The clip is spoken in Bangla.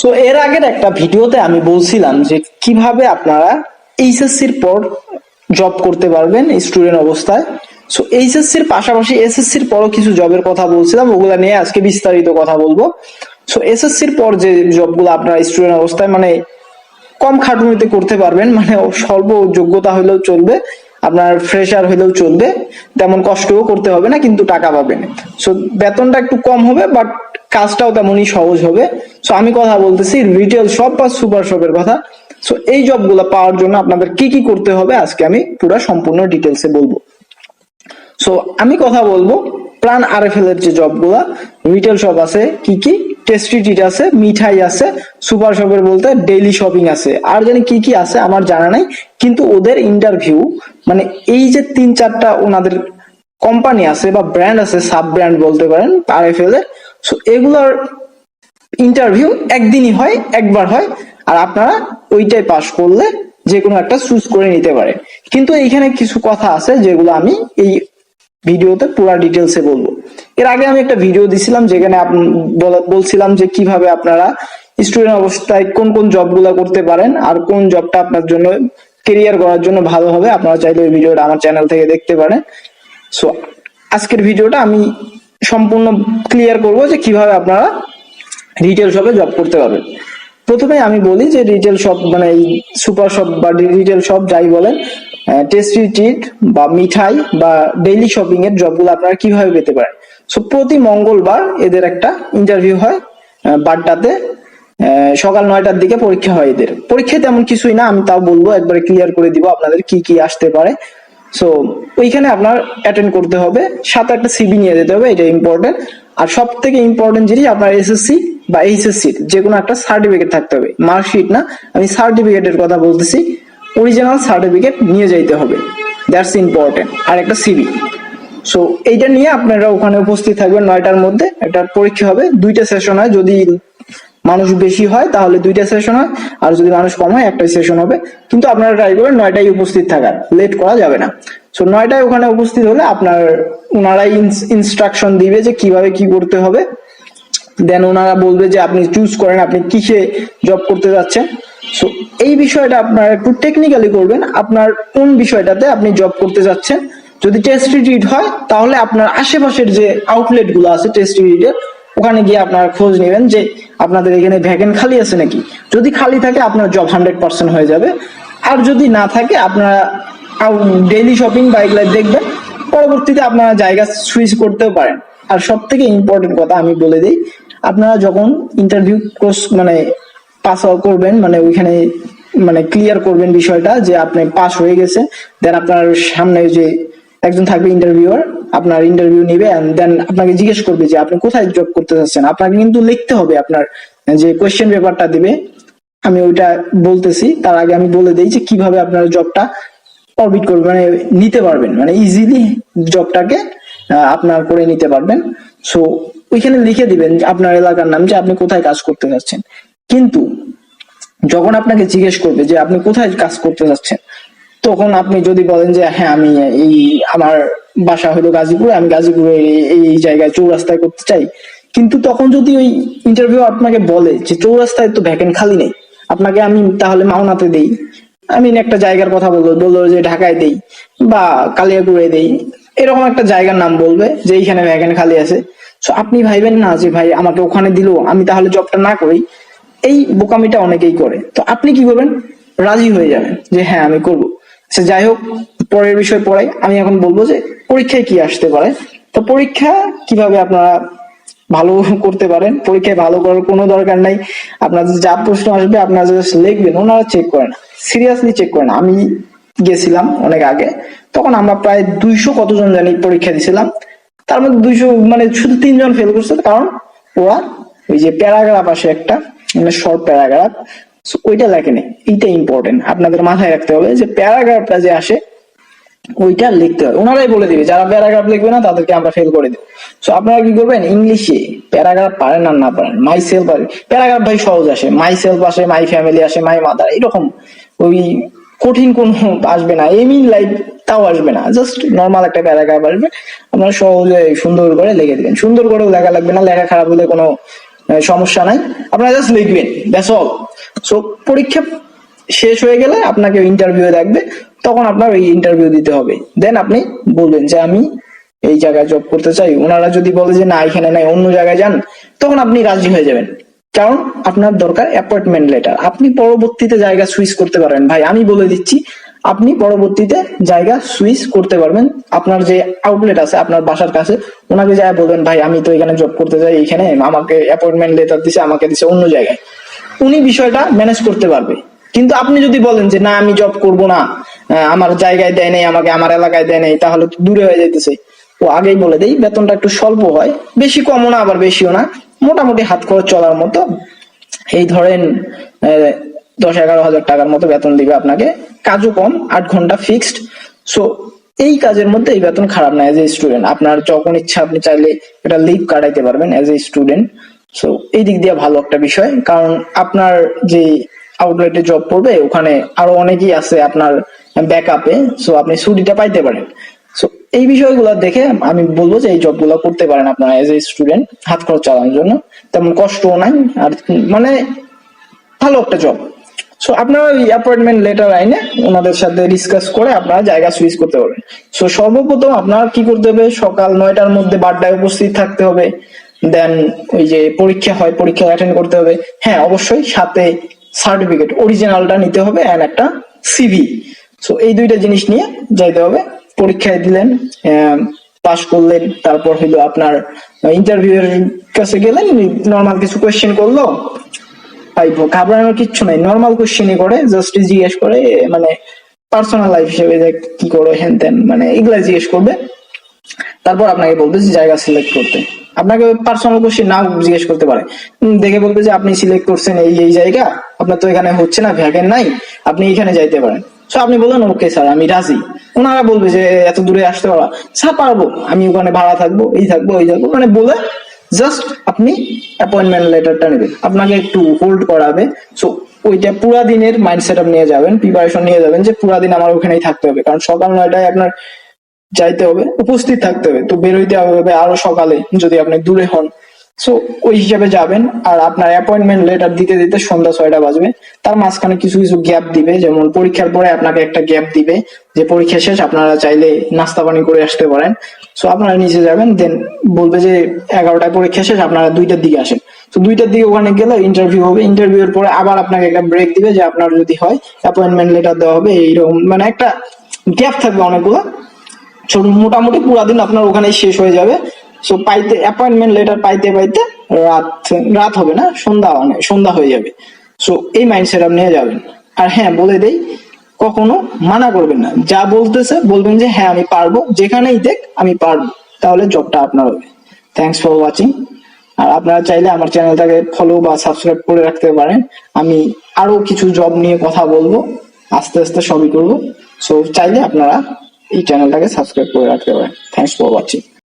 সো এর আগের একটা ভিডিওতে আমি বলছিলাম যে কীভাবে আপনারা এইচএসসির পর জব করতে পারবেন স্টুডেন্ট অবস্থায়। সো এইচএসসি এইচএসসির পাশাপাশি এসএসসি এসএসসির পরও কিছু জবের কথা বলছিলাম, ওগুলা নিয়ে আজকে বিস্তারিত কথা বলব। সো এসএসসি এসএসসির পর যে জবগুলো আপনারা স্টুডেন্ট অবস্থায় মানে কম খাটুনিতে করতে পারবেন মানে স্বল্প যোগ্যতা হলেও চলবে। আপনার ফ্রেশার হলেও চলবে, তেমন কষ্টও করতে হবে না, কিন্তু টাকা পাবেন। সো বেতনটা একটু কম হবে বাট কাজটাও তেমনই সহজ হবে। সো আমি কথা বলতেছি রিটেল শপ বা সুপার শপের কথা। সো এই জবগুলো পাওয়ার জন্য আপনাদের কি কি করতে হবে, আজকে আমি পুরো সম্পূর্ণ ডিটেলসে বলব। সো আমি কথা বলব প্রাণ আরএফএল এর যে জবগুলা রিটেল শপ আছে, কি কি? টেস্টি ট্রিট আছে, মিঠাই আছে, সুপার শপের বলতে ডেইলি শপিং আছে। আর জানি কি কি আছে আমার জানা নাই, কিন্তু ওদের ইন্টারভিউ মানে এই যে তিন চারটা ওনাদের কোম্পানি আছে বা ব্র্যান্ড আছে সাব ব্র্যান্ড বলতে পারেন আরএফএল এর সো এগুলোর ইন্টারভিউ একদিনই হয়, একবার হয়, আর আপনারা ওইটাই পাস করলে যে কোনো একটা চুজ করে নিতে পারে। কিন্তু এইখানে কিছু কথা আছে যেগুলো আমি এই ভিডিওতে পুরো ডিটেলসে বলব। এর আগে আমি একটা ভিডিও দিছিলাম যেখানে বলছিলাম যে কীভাবে আপনারা স্টুডেন্ট অবস্থায় কোন কোন জবগুলো করতে পারেন আর কোন জবটা আপনার জন্য কেরিয়ার করার জন্য ভালো হবে। আপনারা চাইলে ওই ভিডিওটা আমার চ্যানেল থেকে দেখতে পারেন। সো আজকের ভিডিওটা আমি সম্পূর্ণ ক্লিয়ার করব যে কীভাবে আপনারা রিটেল শপে জব করতে পারবেন। প্রথমে আমি বলি যে রিটেল শপ মানে সুপার শপ বা রিটেল শপ যাই বলেন টেস্টি বা মিঠাই বা ডেইলি শপিং এর জবগুলো আপনারা কীভাবে পেতে পারেন? সো প্রতি মঙ্গলবার এদের একটা ইন্টারভিউ হয় আহ, সকাল নয়টার দিকে পরীক্ষা হয় এদের। পরীক্ষায় তেমন কিছুই না আমি তাও বলব একবারে ক্লিয়ার করে দিব আপনাদের কি কি আসতে পারে। সো ওইখানে আপনার অ্যাটেন্ড করতে হবে সাথে একটা সিবি নিয়ে যেতে হবে এটা ইম্পর্টেন্ট আর সব থেকে ইম্পর্টেন্ট জিনিস আপনার এসএসসি বা এইচএসসি যে কোনো একটা সার্টিফিকেট থাকতে হবে। মার্কশিট না আমি সার্টিফিকেটের কথা বলতেছি। অরিজিনাল সার্টিফিকেট নিয়ে যাইতে হবে। দ্যাটস ইম্পর্টেন্ট আর একটা সিবি সো এইটা নিয়ে আপনারা ওখানে উপস্থিত থাকবেন নয়টার মধ্যে। একটা পরীক্ষা হবে। দুইটা সেশন হয়। যদি মানুষ বেশি হয়, তাহলে দুইটা সেশন হয়। আর যদি মানুষ কম হয়, একটাই সেশন হবে। কিন্তু আপনারা ট্রাই করবেন নয়টায় উপস্থিত থাকার। লেট করা যাবে না। সো নয়টায় ওখানে উপস্থিত হলে আপনার ওনারাই ইনস্ট্রাকশন দিবে যে কীভাবে কি করতে হবে। দেন ওনারা বলবে যে আপনি চুজ করেন, আপনি কিসে জব করতে যাচ্ছেন। সো এই বিষয়টা আপনারা একটু টেকনিক্যালি করবেন, আপনার কোন বিষয়টাতে আপনি জব করতে যাচ্ছেন। যদি টেস্ট রিড হয়, তাহলে আপনার আশেপাশের যে আউটলেটগুলো আছে টেস্ট রিডের ওখানে গিয়ে আপনারা খোঁজ নেবেন যে আপনাদের এখানে ভ্যাকেন্ট খালি আছে নাকি। যদি খালি থাকে, আপনার জব হান্ড্রেড পার্সেন্ট হয়ে যাবে। আর যদি না থাকে, আপনারা ডেইলি শপিং বা এগুলো দেখবেন, পরবর্তীতে আপনারা জায়গা সুইচ করতেও পারেন। আর সব থেকে ইম্পর্টেন্ট কথা আমি বলে দিই, আপনারা যখন ইন্টারভিউ কোর্স মানে পাস আউট করবেন মানে ওইখানে মানে ক্লিয়ার করবেন বিষয়টা যে আপনি পাস হয়ে গেছে দেন আপনার সামনে যে একজন থাকবে ইন্টারভিউয়ার আপনার ইন্টারভিউ নিবে দেন আপনাকে জিজ্ঞেস করবে যে আপনি কোথায় জব করতে চাচ্ছেন। আপনাকে কিন্তু লিখতে হবে আপনার, যে কোয়েশ্চেন পেপারটা দিবে। আমি ওইটা বলতেছি, তার আগে আমি বলে দিই যে কীভাবে আপনার জবটা অরবিট করবে মানে নিতে পারবেন মানে ইজিলি জবটাকে আপনার করে নিতে পারবেন। সো ওইখানে লিখে দিবেন আপনার এলাকার নাম যে আপনি কোথায় কাজ করতে যাচ্ছেন কিন্তু যখন আপনাকে জিজ্ঞেস করবে যে আপনি কোথায় কাজ করতে যাচ্ছেন, তখন আপনি যদি বলেন যে হ্যাঁ আমি এই আমার বাসা হলো গাজীপুরে, আমি গাজীপুরে এই জায়গায় চৌরাস্তায় করতে চাই। কিন্তু তখন যদি ওই ইন্টারভিউ আপনাকে বলে যে, চৌরাস্তায় তো ভ্যাকেন্ট খালি নেই, আপনাকে আমি তাহলে মাওনাতে দেই। আমি একটা জায়গার কথা বলব বলল যে ঢাকায় দেই বা কালিয়াপুরে দেই, এরকম একটা জায়গার নাম বলবে যে এইখানে ভ্যাকেন্ট খালি আছে। সো আপনি ভাইবেন না যে, ভাই, আমাকে ওখানে দিলো, আমি তাহলে জবটা না করি। এই বোকামিটা অনেকেই করে। তো আপনি কি করবেন? রাজি হয়ে যাবেন যে হ্যাঁ আমি করব। সে যাই হোক, পরের বিষয় পড়াই। আমি এখন বলব যে, পরীক্ষায় কি আসতে পারে? তো পরীক্ষা কীভাবে আপনারা ভালো করতে পারেন? পরীক্ষায় ভালো করার কোনো দরকার নাই। আপনাদের যা প্রশ্ন আসবে, আপনারা জাস্ট লিখবেন, ওনারা চেক করেন সিরিয়াসলি চেক করেন আমি গেছিলাম অনেক আগে। তখন আমরা প্রায় দুইশো কতজন জানি পরীক্ষা দিছিলাম তার মধ্যে দুইশো মানে শুধু তিনজন ফেল করছে। কারণ ওরা ওই যে প্যারাগ্রাফ আসে একটা মানে শর্ট প্যারাগ্রাফ ওইটা লেখেনি। এইটা ইম্পর্টেন্ট আপনাদের মাথায় রাখতে হবে যে প্যারাগ্রাফটা যে আসে, ওইটা লিখতে হবে। ওনারাই বলে দিবে, যারা প্যারাগ্রাফ লিখবে না, তাদেরকে আমরা ফেল করে দেবো। সো আপনারা কি করবেন? ইংলিশে প্যারাগ্রাফ পারেন আর না পারেন। মাই সেলফ পারে। প্যারাগ্রাফ ভাই সহজ আসে। মাই সেলফ আসে মাই ফ্যামিলি আসে মাই মাদার এরকম। ওই কঠিন কোন আসবে না। এম ইন লাইফ তাও আসবে না। জাস্ট নর্মাল একটা প্যারাগ্রাফ আসবে। আপনারা সহজে সুন্দর করে লিখে দিবেন। সুন্দর করেও লেখা লাগবে না। লেখা খারাপ হলে কোনো সমস্যা নাই। আপনারা জাস্ট লিখবেন দ্যাটস অল সো পরীক্ষা শেষ হয়ে গেলে আপনাকে ইন্টারভিউ ডাকবে তখন আপনার ওই ইন্টারভিউ দিতে হবে। দেন আপনি বলবেন যে, আমি এই জায়গায় জব করতে চাই। ওনারা যদি বলে যে, না, এখানে নাই, অন্য জায়গায় যান, তখন আপনি রাজি হয়ে যাবেন। কারণ আপনার দরকার অ্যাপয়েন্টমেন্ট লেটার আপনি পরবর্তীতে জায়গা সুইচ করতে পারেন। ভাই, আমি বলে দিচ্ছি আপনি পরবর্তীতে জায়গা সুইচ করতে পারবেন। আপনার যে আউটলেট আছে, আপনার বাসার কাছে, ওনাকে যায় বলবেন, ভাই, আমি তো এখানে জব করতে চাই, এখানে আমাকে অ্যাপয়েন্টমেন্ট লেটার দিছে, আমাকে দিছে অন্য জায়গায়। উনি বিষয়টা ম্যানেজ করতে পারবে। কিন্তু আপনি যদি বলেন যে, না, আমি জব করব না আমার জায়গায় দেয় নেই, আমাকে আমার এলাকায় দেয় নেই, তাহলে তো দূরে হয়ে যাইতেছে। ও আগেই বলে দেই, বেতনটা একটু স্বল্প হয়, বেশি কমও না, আবার বেশিও না, মোটামুটি হাত খরচ চলার মতো। এই ধরেন দশ এগারো হাজার টাকার মতো বেতন দিবে আপনাকে। কাজও কম, আট ঘণ্টা ফিক্সড সো এই কাজের মধ্যে এই বেতন খারাপ না এজ এ স্টুডেন্ট আপনার যখন ইচ্ছা, আপনি চাইলে এটা লিভ কাটাইতে পারবেন এজ এ স্টুডেন্ট সো এই দিক দিয়ে ভালো একটা বিষয়। কারণ আপনার যে আউটলেটে জব করবে, ওখানে আরও অনেকেই আছে আপনার ব্যাকআপে সো আপনি ছুটিটা পাইতে পারেন। সো এই বিষয়গুলো দেখে আমি বলব যে এই জব জবগুলো করতে পারেন আপনারা এজ এ স্টুডেন্ট হাত খরচ চালানোর জন্য। তেমন কষ্টও নাই। আর মানে ভালো একটা জব সো আপনারা অ্যাপয়েন্টমেন্ট লেটার আইনে ওনাদের সাথে ডিসকাস করে আপনারা জায়গা সুইচ করতে পারবেন। সো সর্বপ্রথম আপনার কি করতে হবে? সকাল নয়টার মধ্যে বাড্ডায় উপস্থিত থাকতে হবে। দেন ওই যে পরীক্ষা হয়, পরীক্ষা অ্যাটেন্ড করতে হবে। হ্যাঁ অবশ্যই সাথে সার্টিফিকেট অরিজিনালটা নিতে হবে অ্যান্ড একটা সিভি সো এই দুইটা জিনিস নিয়ে যাইতে হবে। পরীক্ষায় দিলেন পাশ করলেন, তারপর হইল আপনার ইন্টারভিউ এর কাছে গেলেন নর্মাল কিছু কোয়েশ্চেন করল। পাইবো, ঘাবড়ানোর কিচ্ছু নাই। নর্মাল কোশ্চেনই করে জাস্ট জিজ্ঞেস করে মানে পার্সোনাল লাইফ হিসেবে যে কি করো, হেন তেন মানে এগুলা জিজ্ঞেস করবে। তারপর আপনাকে বলবে যে জায়গা সিলেক্ট করতে। আপনাকে পার্সোনাল কোশ্চেন নাও জিজ্ঞেস করতে পারে। দেখে বলবে যে আপনি সিলেক্ট করছেন এই এই জায়গা, আপনার তো এখানে হচ্ছে না ভ্যাকেন্ট নাই, আপনি এখানে যাইতে পারেন। সো আপনি বললেন ওকে স্যার আমি রাজি। ওনারা বলবে যে, এত দূরে আসতে পারবা। স্যার পারব। আমি ওখানে ভাড়া থাকব, এই থাকব এই থাকব। মানে বলে জাস্ট আপনি অ্যাপয়েন্টমেন্ট লেটারটা নেবেন। আপনাকে একটু হোল্ড করাবে। সো ওইটা পুরা দিনের মাইন্ডসেট সেট নিয়ে যাবেন প্রিপারেশন নিয়ে যাবেন যে পুরা দিন আমার ওখানেই থাকতে হবে। কারণ সকাল নয়টায় আপনার যাইতে হবে, উপস্থিত থাকতে হবে। তো বেরোইতে হবে আরও সকালে, যদি আপনি দূরে হন। সো ওই হিসাবে যাবেন, আর আপনার অ্যাপয়েন্টমেন্ট লেটার দিতে দিতে সন্ধ্যা ছয়টা বাজবে। তার মাঝখানে কিছু কিছু গ্যাপ দিবে, যেমন পরীক্ষার পরে আপনাকে একটা গ্যাপ দিবে, যে পরীক্ষা শেষ, আপনারা চাইলে নাস্তা পানি করে আসতে পারেন। সো আপনারা নিচে যাবেন দেন বলবে যে এগারোটায় পরীক্ষা শেষ, আপনারা দুইটার দিকে আসেন। তো দুইটার দিকে ওখানে গেলে ইন্টারভিউ হবে। ইন্টারভিউ এর পরে আবার আপনাকে একটা ব্রেক দিবে, যে আপনার যদি হয় অ্যাপয়েন্টমেন্ট লেটার দেওয়া হবে, এইরকম। মানে একটা গ্যাপ থাকবে অনেকগুলো। মোটামুটি পুরা দিন আপনার ওখানে শেষ হয়ে যাবে। সো পাইতে অ্যাপয়েন্টমেন্ট লেটার পাইতে পাইতে রাত রাত হবে না, সন্ধ্যা মানে সন্ধ্যা হয়ে যাবে। সো এই মাইন্ডসেট আপনি নিয়ে যাবেন। আর হ্যাঁ বলে দেই, কখনো মানা করবেন না। যা বলতেছে, বলবেন যে হ্যাঁ আমি পারব। যেখানেই দেখ, আমি পারব। তাহলে জবটা আপনার হবে। থ্যাংকস ফর ওয়াচিং আর আপনারা চাইলে আমার চ্যানেলটাকে ফলো বা সাবস্ক্রাইব করে রাখতে পারেন। আমি আরও কিছু জব নিয়ে কথা বলব। আস্তে আস্তে সবই করব। সো চাইলে আপনারা এই চ্যানেলটাকে সাবস্ক্রাইব করে রাখতে পারেন। Thanks for watching